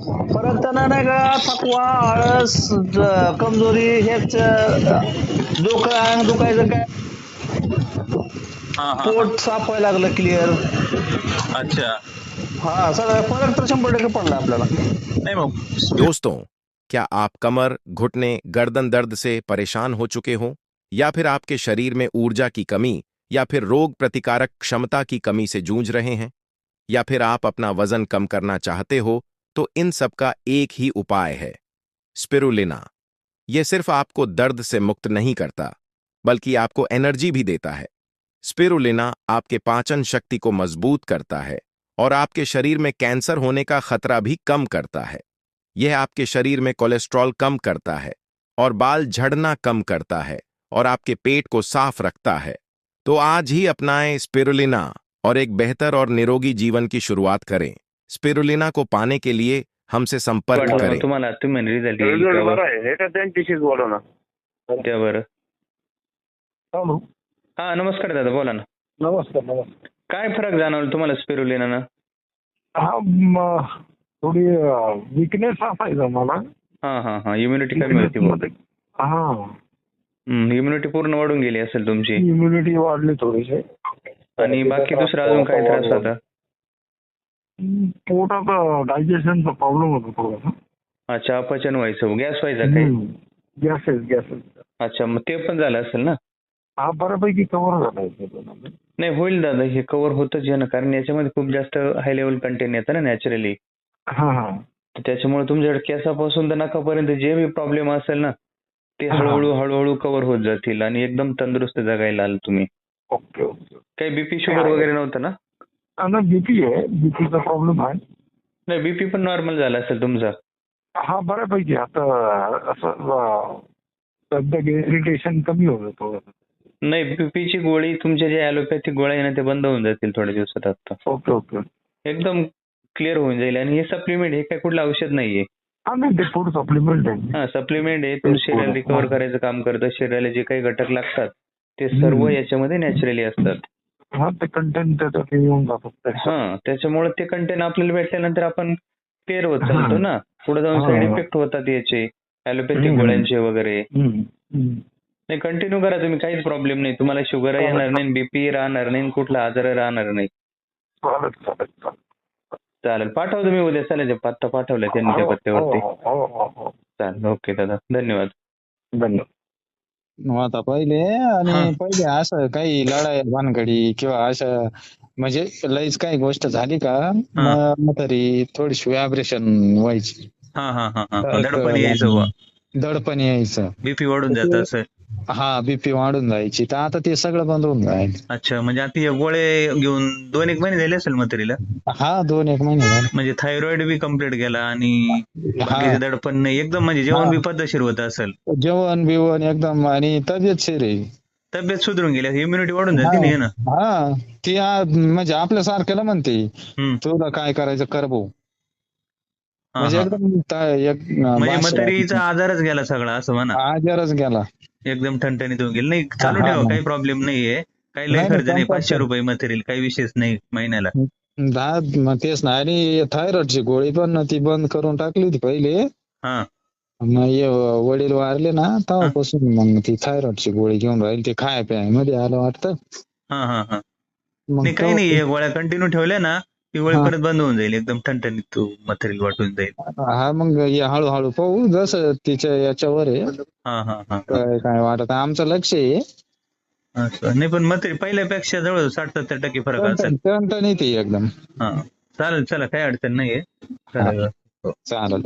परत का थकवा आळस कमज़ोरी हेच डोकं अंग दुखायचं काय? हा हा पोट साफ़ व्हायला लागलं क्लिअर अच्छा. हा सगळं फरक तर शंभर टक्के पडला आपल्याला. नाही मग. दोस्तों क्या आप कमर घुटने गर्दन दर्द से परेशान हो चुके हो? या फिर आपके शरीर में ऊर्जा की कमी या फिर रोग प्रतिकारक क्षमता की कमी से जूझ रहे हैं? या फिर आप अपना वज़न कम करना चाहते हो तो इन सब का एक ही उपाय है, स्पिरुलिना। यह सिर्फ़ आपको दर्द से मुक्त नहीं करता, बल्कि आपको एनर्जी भी देता है। स्पिरुलिना आपके पाचन शक्ति को मज़बूत करता है और आपके शरीर में कैंसर होने का खतरा भी कम करता है। यह आपके शरीर में कोलेस्ट्रॉल कम करता है और बाल झड़ना कम करता है और आपके पेट को साफ़ रखता है। तो आज ही अपनाएँ स्पिरुलिना और एक बेहतर और निरोगी जीवन की शुरुआत करें। स्पिरुलिना को पाने के लिए हमसे संपर्क करें। तुम्हाला तुम्ही रिझल्ट हे त्यांच्याशीच बोला ना. त्या बरं. हॅलो. हा नमस्कार दादा बोला ना. नमस्कार नमस्कार. काय फरक जाणवला तुम्हाला स्पिरुलिना हा म, थोडी विकनेस असायचा मला हा हा हा इम्युनिटी कमी होती. मध्ये. हा. इम्युनिटी पूर्ण वाढून गेली असेल तुमची. इम्युनिटी वाढली थोडीशी. आणि बाकी दुसरा अजून काय त्रास होता? पोटाचा डायजेशनचा प्रॉब्लेम होतो थोडासा. अच्छा अपचन व्हायचं. गॅस व्हायचा काय गॅसेस गॅसेस अच्छा मग ते पण झालं असेल ना? हा बऱ्यापैकी कव्हर झाला आहे नाही होईल दादा हे कव्हर होतच आहे ना कारण याच्यामध्ये खूप जास्त हाय लेवल कंटेन येतं ना नॅचरली हा हा. त्याच्यामुळे तुमच्याकडे केसापासून तर नकापर्यंत जे बी प्रॉब्लेम असेल ना ते हा. हळूहळू हळूहळू कव्हर होत जातील आणि एकदम तंदुरुस्त जगायला आल तुम्ही. Okay okay. काही बीपी शुगर वगैरे नव्हतं ना? आणि बीपी आहे. बीपीचा प्रॉब्लेम आहे. नाही बीपी पण नॉर्मल झाला असेल तुमचा. हा बऱ्यापैकी. आता असं सध्या इरिटेशन कमी होतं थोडं. नाही बीपीची गोळी तुमच्या जे ॲलोपॅथिक गोळ्या आहे ना ते बंद होऊन जातील थोड्या दिवसात आता. Okay okay. एकदम क्लिअर होऊन जाईल. आणि हे सप्लिमेंट हे काय कुठलं औषध नाहीये. हा नाही ते फूड सप्लिमेंट आहे. हा सप्लिमेंट आहे. तुमचं शरीर. रिकव्हर करायचं काम करतं. शरीराला जे काही घटक लागतात ते सर्व. याच्यामध्ये नॅचरली असतात. हा ते कंटेंट त्याच्यात येऊन जातात त्याच्यात. हा त्याच्यामुळे ते कंटेन आपल्याला भेटल्यानंतर आपण क्लिअर होत चालतो. ना पुढे जाऊन. साईड इफेक्ट होतात याचे ॲलोपॅथिक हम्म. गोळ्यांचे वगैरे. नाही कंटिन्यू करा तुम्ही काहीच प्रॉब्लेम नाही तुम्हाला शुगर. येणार नाही बीपी राहणार नाही कुठला आजार राहणार नाही चालेल पाठवा तुम्ही उद्या चालेल पत्ता पाठवलाय त्यांनी त्या हो, पत्त्यावरती हो, हो, हो. चालेल ओके दादा धन्यवाद धन्यवाद आता पहिले आणि. पहिले असं काही लढाई भानगडी किंवा असं म्हणजे लईच काही गोष्ट झाली का मग तरी थोडीशी व्हायब्रेशन व्हायची. हा हा हा हा. दडपण यायचं बुवा. दडपण यायचं. बीपी वाढून जात असं. हा बीपी वाढून जायची. तर आता ते सगळं बंद होऊन जाईल. अच्छा म्हणजे आता हे गोळे घेऊन दोन एक महिने झाले असेल म्हातारीला? हा दोन एक महिने झाले. म्हणजे थायरॉइड बी कंप्लीट गेला आणि हा. बाकीचे दडपण नाही. एकदम म्हणजे जेवण. बी पद्धतशीर होत असेल. जेवण बिवण एकदम आणि तब्येत शेर. आहे तब्येत सुधरून गेली. इम्युनिटी वाढून जाते ना हे. ना हा. ती म्हणजे आपल्या सारख्याला म्हणते. तुला काय करायचं कर भाऊ. म्हणजे. एकदम म्हणजे म्हातारीचा आजारच गेला सगळा असं म्हणा. आजारच गेला. एकदम ठणठणीत होऊन गेला. नाही चालू ठेवा. काही प्रॉब्लेम नाहीये. काही लय खर्च नाही पाचशे. रुपये मटेरियल काही विशेष नाही महिन्याला. दहा मग तेच ना. आणि थायरॉइडची गोळी पण ती बंद करून टाकली होती पहिले. वडील वारले ना तेव्हापासून मग ती थायरॉइडची गोळी घेऊन राहील. ते खाय प्यायमध्ये आलं वाटतं. हा हा हा. काही नाही गोळ्या कंटिन्यू ठेवल्या ना ती गोळी हा. परत बंद होऊन जाईल एकदम ठणठणीत तू मटेरियल वाटून जाईल. हा मग हे हळूहळू पाहू जसं तिच्या याच्यावर आहे. हा हा हा. काय काय वाटत आमचं लक्ष आहे. असं. नाही पण मटेरियल पहिल्यापेक्षा जवळ साठ सत्तर टक्के फरक असेल. टणटणीत आहे एकदम. हा चालेल चला काही अडचण नाहीये. चालेल चालेल.